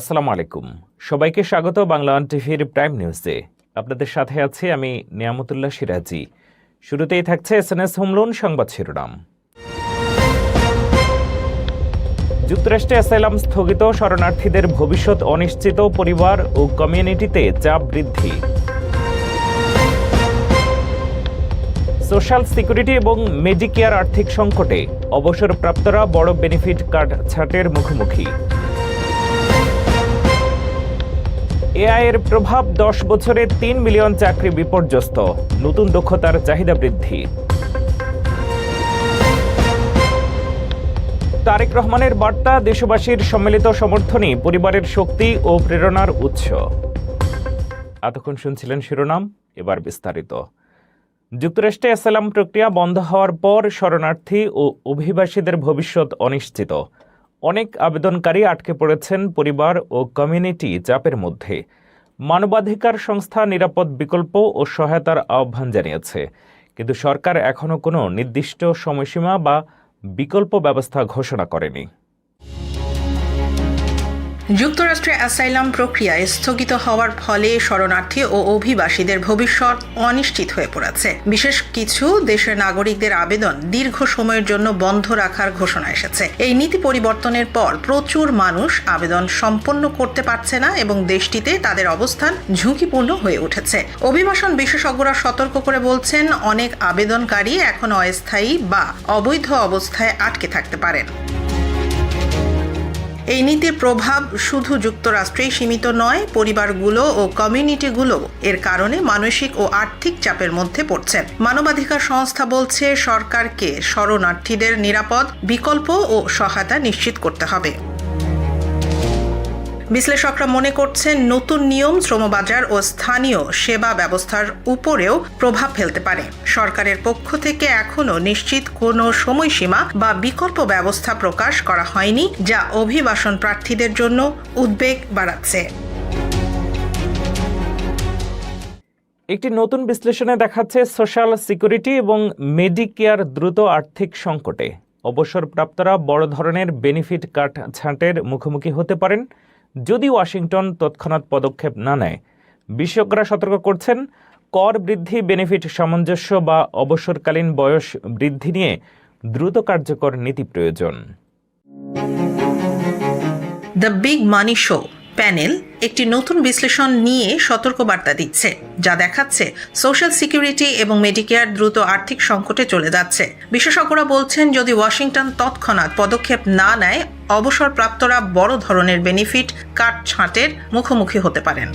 আসসালামু আলাইকুম সবাইকে স্বাগত বাংলা ওয়ান টিভির প্রাইম নিউজে। আপনাদের সাথে আছি আমি নিয়ামতুল্লাহ সিরাজি। শুরুতেই থাকছে এস এন এস হোমলোন সংবাদ শিরোনাম। যুক্তরাষ্ট্রে অ্যাসাইলাম স্থগিত শরণার্থীদের ভবিষ্যৎ অনিশ্চিত পরিবার ও কমিউনিটিতে চাপ বৃদ্ধি। সোশ্যাল সিকিউরিটি এবং মেডিকেয়ার আর্থিক সংকটে অবসরপ্রাপ্তরা বড় বেনিফিট কার্ড ছাটের মুখোমুখি। এআই এর প্রভাব দশ বছরে তিন মিলিয়ন চাকরি বিপর্যস্ত। নতুন দক্ষতার চাহিদা বৃদ্ধি। তারেক রহমানের বার্তা, দেশবাসীর সম্মিলিত সমর্থনই পরিবারের শক্তি ও প্রেরণার উৎস। এতক্ষণ শুনছিলেন শিরোনাম, এবার বিস্তারিত। যুক্তরাষ্ট্রে অ্যাসালাম প্রক্রিয়া বন্ধ হওয়ার পর শরণার্থী ও অভিবাসীদের ভবিষ্যৎ অনিশ্চিত। অনেক আবেদনকারী আটকে পড়েছেন পরিবার ও কমিউনিটি চাপের মধ্যে। মানবাধিকার সংস্থা নিরাপদ বিকল্প ও সহায়তার আহ্বান জানিয়েছে। কিন্তু সরকার এখনও কোনো নির্দিষ্ট সময়সীমা বা বিকল্প ব্যবস্থা ঘোষণা করেনি। যুক্তরাষ্ট্রে অ্যাসাইলাম প্রক্রিয়ায় স্থগিত হওয়ার ফলে শরণার্থী ও অভিবাসীদের ভবিষ্যৎ অনিশ্চিত হয়ে পড়েছে। বিশেষ কিছু দেশের নাগরিকদের আবেদন দীর্ঘ সময়ের জন্য বন্ধ রাখার ঘোষণা এসেছে। এই নীতি পরিবর্তনের পর প্রচুর মানুষ আবেদন সম্পন্ন করতে পারছে না এবং দেশটিতে তাদের অবস্থান ঝুঁকিপূর্ণ হয়ে উঠেছে। অভিবাসন বিশেষজ্ঞরা সতর্ক করে বলছেন, অনেক আবেদনকারী এখন অস্থায়ী বা অবৈধ অবস্থায় আটকে থাকতে পারেন। এই নীতির প্রভাব শুধু যুক্তরাষ্ট্রেই সীমিত নয়, পরিবারগুলো ও কমিউনিটিগুলো এর কারণে মানসিক ও আর্থিক চাপের মধ্যে পড়ছে। মানবাধিকার সংস্থা বলছে, সরকারকে শরণার্থীদের নিরাপদ বিকল্প ও সহায়তা নিশ্চিত করতে হবে। বিশ্লেষকরা মনে করছেন নতুন নিয়ম শ্রমবাজার ও স্থানীয় সেবা ব্যবস্থার উপরেও প্রভাব ফেলতে পারে। সরকারের পক্ষ থেকে এখনও নিশ্চিত কোনো সময়সীমা বা বিকল্প ব্যবস্থা প্রকাশ করা হয়নি, যা অভিবাসন প্রার্থীদের জন্য উদ্বেগ বাড়াচ্ছে। একটি নতুন বিশ্লেষণে দেখাচ্ছে সোশ্যাল সিকিউরিটি এবং মেডিকেয়ার দ্রুত আর্থিক সংকটে। অবসরপ্রাপ্তরা বড় ধরনের বেনিফিট কাট ছাঁটের মুখোমুখি হতে পারেন। যদি ওয়াশিংটন তৎক্ষণাৎ পদক্ষেপ না নেয়, বিশেষজ্ঞরা সতর্ক করছেন, কর বৃদ্ধি, বেনিফিট, সামঞ্জস্য বা অবসরকালীন বয়স বৃদ্ধি নিয়ে দ্রুত কার্যকর নীতি প্রয়োজন। The Big Money Show panel একটি নতুন বিশ্লেষণ নিয়ে সতর্কবার্তা দিচ্ছে, যা দেখাচ্ছে সোশ্যাল সিকিউরিটি এবং মেডিকেয়ার দ্রুত আর্থিক সংকটে চলে যাচ্ছে। বিশেষজ্ঞরা বলছেন, যদি ওয়াশিংটন তৎক্ষণাৎ পদক্ষেপ না নেয়, অবসরপ্রাপ্তরা বড় ধরনের বেনিফিট কাট ছাঁটের মুখোমুখি হতে পারেন।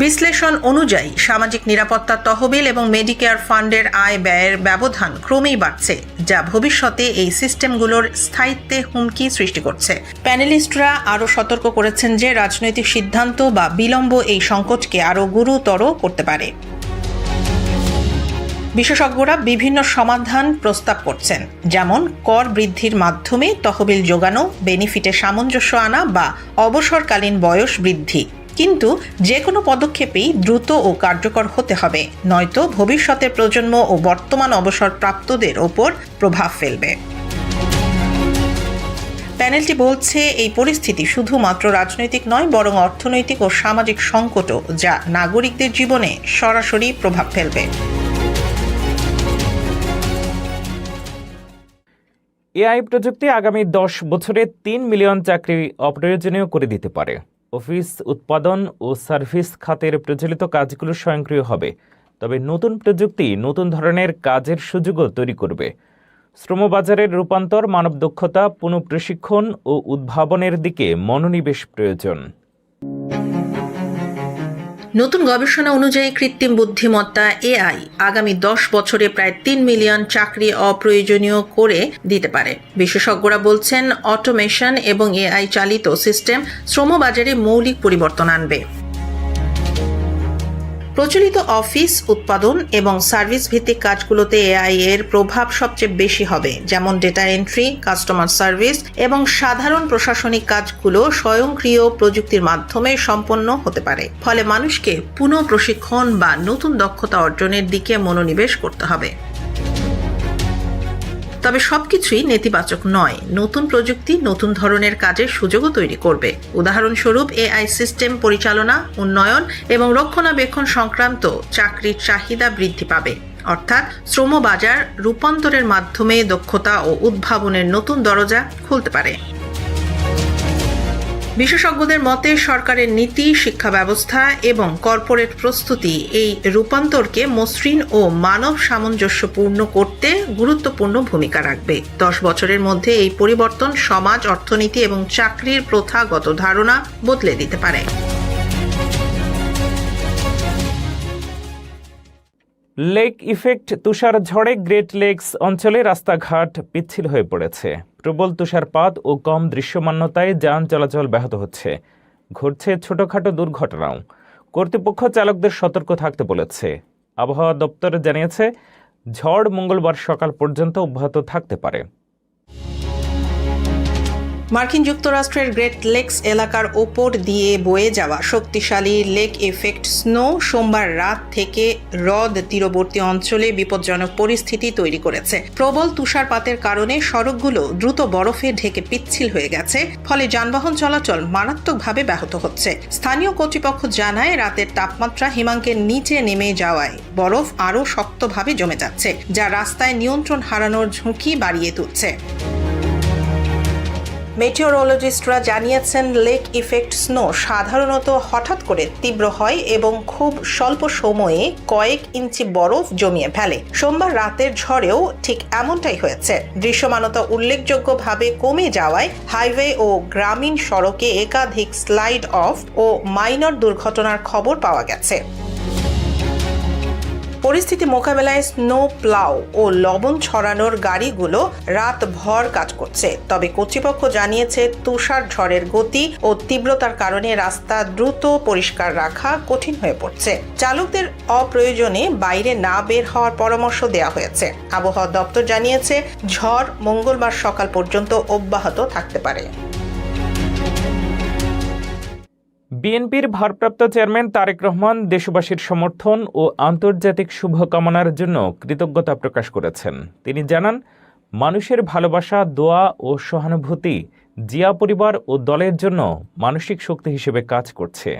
বিশ্লেষণ অনুযায়ী সামাজিক নিরাপত্তা তহবিল এবং মেডিকেয়ার ফান্ডের আয় ব্যয়ের ব্যবধান ক্রমেই বাড়ছে, যা ভবিষ্যতে এই সিস্টেমগুলোর স্থায়িত্বে হুমকি সৃষ্টি করছে। প্যানেলিস্টরা আরও সতর্ক করেছেন যে রাজনৈতিক সিদ্ধান্ত বা বিলম্ব এই সংকটকে আরও গুরুতর করতে পারে। বিশেষজ্ঞরা বিভিন্ন সমাধান প্রস্তাব করছেন, যেমন কর বৃদ্ধির মাধ্যমে তহবিল যোগানো বেনিফিটে সামঞ্জস্য আনা বা অবসরকালীন বয়স বৃদ্ধি। কিন্তু যে কোনো পদক্ষেপেই দ্রুত ও কার্যকর হতে হবে, নয়তো ভবিষ্যতের প্রজন্ম ও বর্তমান অবসরপ্রাপ্তদের ওপর প্রভাব ফেলবে। প্যানেলটি বলছে, এই পরিস্থিতি শুধুমাত্র রাজনৈতিক নয়, বরং অর্থনৈতিক ও সামাজিক সংকটও, যা নাগরিকদের জীবনে সরাসরি প্রভাব ফেলবে। এআই প্রযুক্তি আগামী দশ বছরে তিন মিলিয়ন চাকরি অপ্রয়োজনীয় করে দিতে পারে। অফিস উৎপাদন ও সার্ভিস খাতের প্রচলিত কাজগুলো স্বয়ংক্রিয় হবে। তবে নতুন প্রযুক্তি নতুন ধরনের কাজের সুযোগও তৈরি করবে। শ্রমবাজারের রূপান্তর মানব দক্ষতা পুনঃপ্রশিক্ষণ ও উদ্ভাবনের দিকে মনোনিবেশ প্রয়োজন। নতুন গবেষণা অনুযায়ী কৃত্রিম বুদ্ধিমত্তা এআই আগামী দশ বছরে প্রায় তিন মিলিয়ন চাকরি অপ্রয়োজনীয় করে দিতে পারে। বিশেষজ্ঞরা বলছেন, অটোমেশন এবং এআই চালিত সিস্টেম শ্রমবাজারে মৌলিক পরিবর্তন আনবে। প্রচলিত অফিস, উৎপাদন এবং সার্ভিস ভিত্তিক কাজগুলোতে এআই এর প্রভাব সবচেয়ে বেশি হবে, যেমন ডেটা এন্ট্রি, কাস্টমার সার্ভিস এবং সাধারণ প্রশাসনিক কাজগুলো স্বয়ংক্রিয় প্রযুক্তির মাধ্যমে সম্পন্ন হতে পারে। ফলে মানুষকে পুনঃ প্রশিক্ষণ বা নতুন দক্ষতা অর্জনের দিকে মনোনিবেশ করতে হবে। তবে সবকিছুই নেতিবাচক নয়। নতুন প্রযুক্তি, নতুন ধরনের কাজের সুযোগও তৈরি করবে। উদাহরণস্বরূপ এআই সিস্টেম পরিচালনা, উন্নয়ন এবং রক্ষণাবেক্ষণ সংক্রান্ত চাকরির চাহিদা বৃদ্ধি পাবে। অর্থাৎ শ্রম বাজার রূপান্তরের মাধ্যমে দক্ষতা ও উদ্ভাবনের নতুন দরজা খুলতে পারে। বিশেষজ্ঞদের মতে, সরকারের নীতি, শিক্ষা ব্যবস্থা এবং কর্পোরেট প্রস্তুতি এই রূপান্তরকে মসৃণ ও মানব সামঞ্জস্যপূর্ণ করতে গুরুত্বপূর্ণ ভূমিকা রাখবে। দশ বছরের মধ্যে এই পরিবর্তন সমাজ, অর্থনীতি এবং চাকরির প্রথাগত ধারণা বদলে দিতে পারে। লেক ইফেক্ট তুষার ঝড়ে গ্রেট লেকস অঞ্চলে রাস্তাঘাট পিচ্ছিল হয়ে পড়েছে। প্রবল তুষারপাত ও কম দৃশ্যমান্যতায় যান চলাচল ব্যাহত হচ্ছে। ঘটছে ছোটখাটো দুর্ঘটনাও। কর্তৃপক্ষ চালকদের সতর্ক থাকতে বলেছে। আবহাওয়া দপ্তর জানিয়েছে, ঝড় মঙ্গলবার সকাল পর্যন্ত অব্যাহত থাকতে পারে। মার্কিন যুক্তরাষ্ট্রের গ্রেট লেকস এলাকার ওপর দিয়ে বয়ে যাওয়া শক্তিশালী লেক এফেক্ট স্নো সোমবার রাত থেকে হ্রদ তীরবর্তী অঞ্চলে বিপজ্জনক পরিস্থিতি তৈরি করেছে। প্রবল তুষারপাতের কারণে সড়কগুলো দ্রুত বরফে ঢেকে পিচ্ছিল হয়ে গেছে, ফলে যানবাহন চলাচল মারাত্মকভাবে ব্যাহত হচ্ছে। স্থানীয় কর্তৃপক্ষ জানায়, রাতের তাপমাত্রা হিমাঙ্কের নিচে নেমে যাওয়ায় বরফ আরও শক্তভাবে জমে যাচ্ছে, যা রাস্তায় নিয়ন্ত্রণ হারানোর ঝুঁকি বাড়িয়ে তুলছে। মেটিওরোলজিস্টরা জানিয়েছেন, লেক ইফেক্ট স্নো সাধারণত হঠাৎ করে তীব্র হয় এবং খুব স্বল্প সময়ে কয়েক ইঞ্চি বরফ জমিয়ে ফেলে। সোমবার রাতের ঝড়েও ঠিক এমনটাই হয়েছে। দৃশ্যমানতা উল্লেখযোগ্যভাবে কমে যাওয়ায় হাইওয়ে ও গ্রামীণ সড়কে একাধিক স্লাইড অফ ও মাইনর দুর্ঘটনার খবর পাওয়া গেছে। পরিস্থিতি মোকাবেলায় স্নো প্লাউ ও লবণ ছড়ানোর গাড়িগুলো রাত ভর কাজ করছে। তবে কর্তৃপক্ষ জানিয়েছে, তুষার ঝড়ের গতি ও তীব্রতার কারণে রাস্তা দ্রুত পরিষ্কার রাখা কঠিন হয়ে পড়ছে। চালকদের অপ্রয়োজনে বাইরে না বের হওয়ার পরামর্শ দেওয়া হয়েছে। আবহাওয়া দপ্তর জানিয়েছে, ঝড় মঙ্গলবার সকাল পর্যন্ত অব্যাহত থাকতে পারে। বিএনপির ভারপ্রাপ্ত চেয়ারম্যান তারেক রহমান দেশবাসীর সমর্থন ও আন্তর্জাতিক শুভকামনার জন্য কৃতজ্ঞতা প্রকাশ করেছেন। তিনি জানান, মানুষের ভালোবাসা, দোয়া ও সহানুভূতি জিয়া পরিবার ও দলের জন্য মানসিক শক্তি হিসেবে কাজ করছে।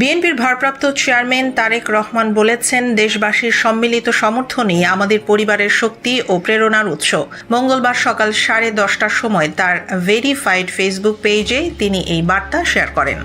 বিএনপির ভারপ্রাপ্ত চেয়ারম্যান তারেক রহমান বলেছেন, দেশবাসীর সম্মিলিত সমর্থনই আমাদের পরিবারের শক্তি ও প্রেরণার উৎস। মঙ্গলবার সকাল সাড়ে দশটার সময় তার ভেরিফাইড ফেসবুক পেজে তিনি এই বার্তা শেয়ার করেন।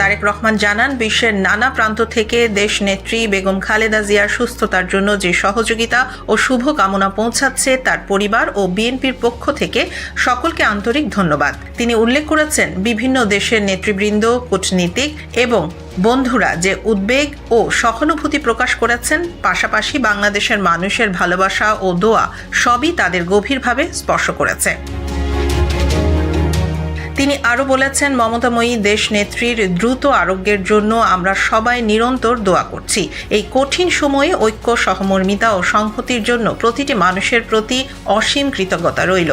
তারেক রহমান জানান, বিশ্বের নানা প্রান্ত থেকে দেশ নেত্রী বেগম খালেদা জিয়ার সুস্থতার জন্য যে সহযোগিতা ও শুভ কামনা পৌঁছাচ্ছে তার পরিবার ও বিএনপির পক্ষ থেকে সকলকে আন্তরিক ধন্যবাদ। তিনি উল্লেখ করেছেন, বিভিন্ন দেশের নেতৃবৃন্দ, কূটনীতিক এবং বন্ধুরা যে উদ্বেগ ও সহানুভূতি প্রকাশ করেছেন, পাশাপাশি বাংলাদেশের মানুষের ভালোবাসা ও দোয়া সবই তাদের গভীরভাবে স্পর্শ করেছে। তিনি আরও বলেছেন, মমতাময়ী দেশ নেত্রীর দ্রুত আরোগ্যের জন্য আমরা সবাই নিরন্তর দোয়া করছি। এই কঠিন সময়ে ঐক্য, সহমর্মিতা ও সংহতির জন্য প্রতিটি মানুষের প্রতি অসীম কৃতজ্ঞতা রইল।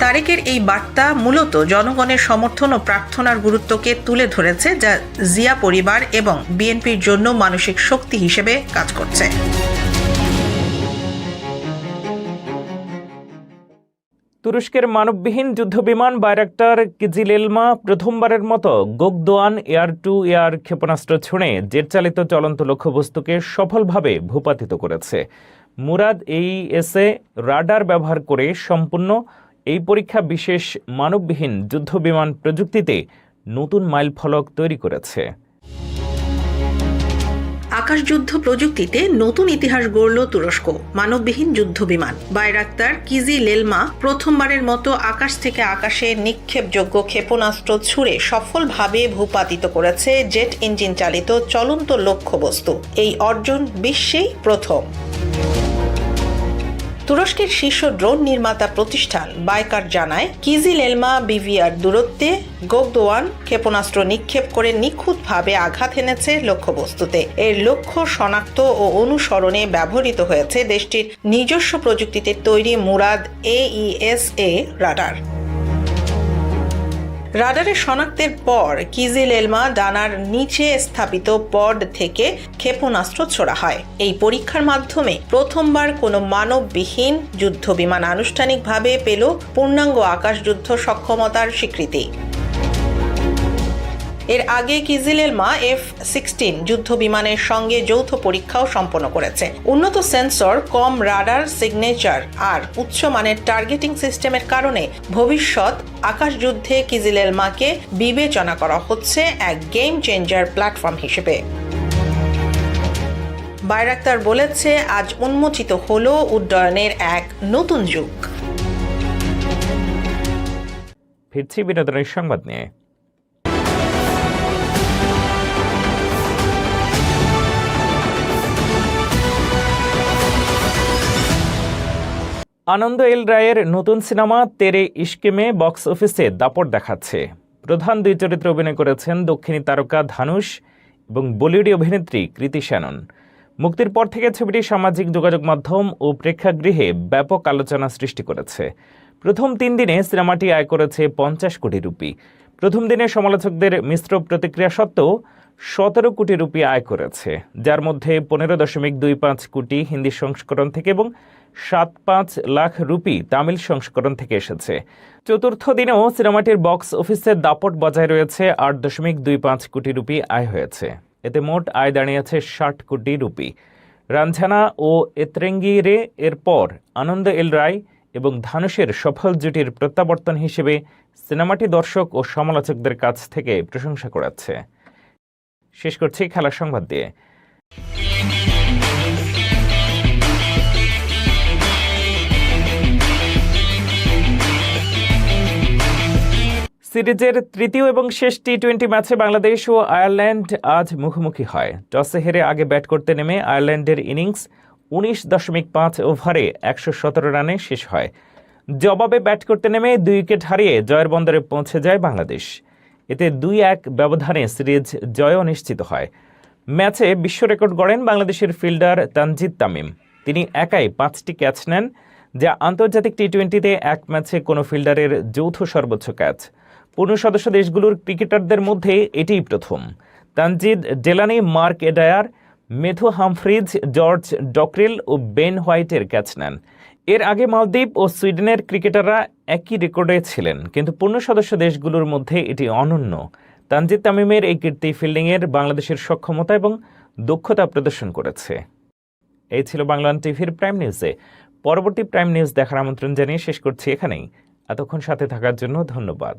তারেকের এই বার্তা মূলত জনগণের সমর্থন ও প্রার্থনার গুরুত্বকে তুলে ধরেছে, যা জিয়া পরিবার এবং বিএনপির জন্য মানসিক শক্তি হিসেবে কাজ করছে। তুরস্কের মানববিহীন যুদ্ধবিমান বাইরাক্টার কিজিলেলমা প্রথমবারের মতো গোগদোয়ান এয়ার টু এয়ার ক্ষেপণাস্ত্র ছুঁড়ে জেটচালিত চলন্ত লক্ষ্যবস্তুকে সফলভাবে ভূপাতিত করেছে। মুরাদ এই এসে রাডার ব্যবহার করে সম্পূর্ণ এই পরীক্ষা বিশেষ মানববিহীন যুদ্ধবিমান প্রযুক্তিতে নতুন মাইলফলক তৈরি করেছে। আকাশযুদ্ধ প্রযুক্তিতে নতুন ইতিহাস গড়ল তুরস্ক, মানববিহীন যুদ্ধ বিমান। বাইরাক্তার কিজি লেলমা প্রথমবারের মতো আকাশ থেকে আকাশে নিক্ষেপযোগ্য ক্ষেপণাস্ত্র ছুড়ে সফলভাবে ভূপাতিত করেছে জেট ইঞ্জিন চালিত চলন্ত লক্ষ্যবস্তু। এই অর্জন বিশ্বেই প্রথম। তুরস্কের শীর্ষ ড্রোন নির্মাতা প্রতিষ্ঠান বাইকার জানায় কিজিল এলমা বিভিআর দূরত্বে গোগদোয়ান ক্ষেপণাস্ত্র নিক্ষেপ করে নিখুঁতভাবে আঘাত এনেছে লক্ষ্যবস্তুতে। এর লক্ষ্য শনাক্ত ও অনুসরণে ব্যবহৃত হয়েছে দেশটির নিজস্ব প্রযুক্তিতে তৈরি মুরাদ এইএসএ রাডার। রাডারে শনাক্তের পর কিজিল এলমা ডানার নিচে স্থাপিত পড থেকে ক্ষেপণাস্ত্র ছোড়া হয়। এই পরীক্ষার মাধ্যমে প্রথমবার কোনো মানববিহীন যুদ্ধ বিমান আনুষ্ঠানিকভাবে পেল পূর্ণাঙ্গ আকাশযুদ্ধ সক্ষমতার স্বীকৃতি। এর আগে কিজিলের মা এফ সিক্সটিন যুদ্ধ বিমানের সঙ্গে যৌথ পরীক্ষাও সম্পন্ন করেছে। উন্নত সেন্সর, কম রাডার সিগনেচার আর উচ্চমানের টার্গেটিং সিস্টেমের কারণে ভবিষ্যৎ আকাশযুদ্ধে কিজিলের মাকে বিবেচনা করা হচ্ছে এক গেম চেঞ্জার প্ল্যাটফর্ম হিসেবে। বাইরাক্তার বলেছে, আজ উন্মোচিত হল উড্ডয়নের এক নতুন যুগ। ফিরছি বিনোদনের সংবাদ নিয়ে। আনন্দ এল রায়ের নতুন সিনেমা তেরে ইস্কেমে বক্স অফিসে দাপট দেখাচ্ছে। প্রধান দুই চরিত্রে অভিনয় করেছেন দক্ষিণী তারকা ধানুষ এবং বলিউডি অভিনেত্রী কৃতি শ্যানন। মুক্তির পর থেকে ছবিটি সামাজিক যোগাযোগ মাধ্যম ও প্রেক্ষাগৃহে ব্যাপক আলোচনা সৃষ্টি করেছে। প্রথম তিন দিনে সিনেমাটি আয় করেছে পঞ্চাশ কোটি রুপি। প্রথম দিনে সমালোচকদের মিশ্র প্রতিক্রিয়া সত্ত্বেও সতেরো কোটি রুপি আয় করেছে, যার মধ্যে পনেরো দশমিক দুই পাঁচ কোটি হিন্দি সংস্করণ থেকে এবং সাত পাঁচ লাখ রুপি তামিল সংস্করণ থেকে এসেছে। চতুর্থ দিনেও সিনেমাটির বক্স অফিসে দাপট বজায় রয়েছে, আট দশমিক দুই পাঁচ কোটি রুপি আয় হয়েছে। এতে মোট আয় দাঁড়িয়েছে ষাট কোটি রুপি। রাঞ্ঝানা ও এতরেঙ্গি রে এরপর আনন্দ এল রায় এবং ধানুষের সফল জুটির প্রত্যাবর্তন হিসেবে সিনেমাটি দর্শক ও সমালোচকদের কাছ থেকে প্রশংসা করাচ্ছে শেষ করছি খেলার সংবাদ দিয়ে। সিরিজের তৃতীয় এবং শেষ টি টোয়েন্টি ম্যাচে বাংলাদেশ ও আয়ারল্যান্ড আজ মুখোমুখি হয়। টসে হেরে আগে ব্যাট করতে নেমে আয়ারল্যান্ডের ইনিংস উনিশ দশমিক পাঁচ ওভারে একশো সতেরো রানে শেষ হয়। জবাবে ব্যাট করতে নেমে দুই উইকেট হারিয়ে জয়ের বন্দরে পৌঁছে যায় বাংলাদেশ। এতে দুই এক ব্যবধানে সিরিজ জয় নিশ্চিত হয়। ম্যাচে বিশ্ব রেকর্ড গড়েন বাংলাদেশের ফিল্ডার তানজিদ তামিম। তিনি একাই পাঁচটি ক্যাচ নেন। যা আন্তর্জাতিক টি টোয়েন্টিতে এক ম্যাচে কোনো ফিল্ডারের যৌথ সর্বোচ্চ ক্যাচ। পূর্ণ সদস্য দেশগুলোর ক্রিকেটারদের মধ্যে এটিই প্রথম। Tanzid Delaney Mark Adair, Matthew Humphreys, George Dockrell ও বেন হোয়াইটের ক্যাচ নেন। এর আগে মালদ্বীপ ও সুইডেনের ক্রিকেটাররা একই রেকর্ডে ছিলেন, কিন্তু পূর্ণ সদস্য দেশগুলোর মধ্যে এটি অনন্য। তানজিদ তামিমের এই কীর্তি ফিল্ডিংয়ের বাংলাদেশের সক্ষমতা এবং দক্ষতা প্রদর্শন করেছে। এই ছিল বাংলান টিভির প্রাইম নিউজে। পরবর্তী প্রাইম নিউজ দেখার আমন্ত্রণ জানিয়ে শেষ করছি এখানেই। এতক্ষণ সাথে থাকার জন্য ধন্যবাদ।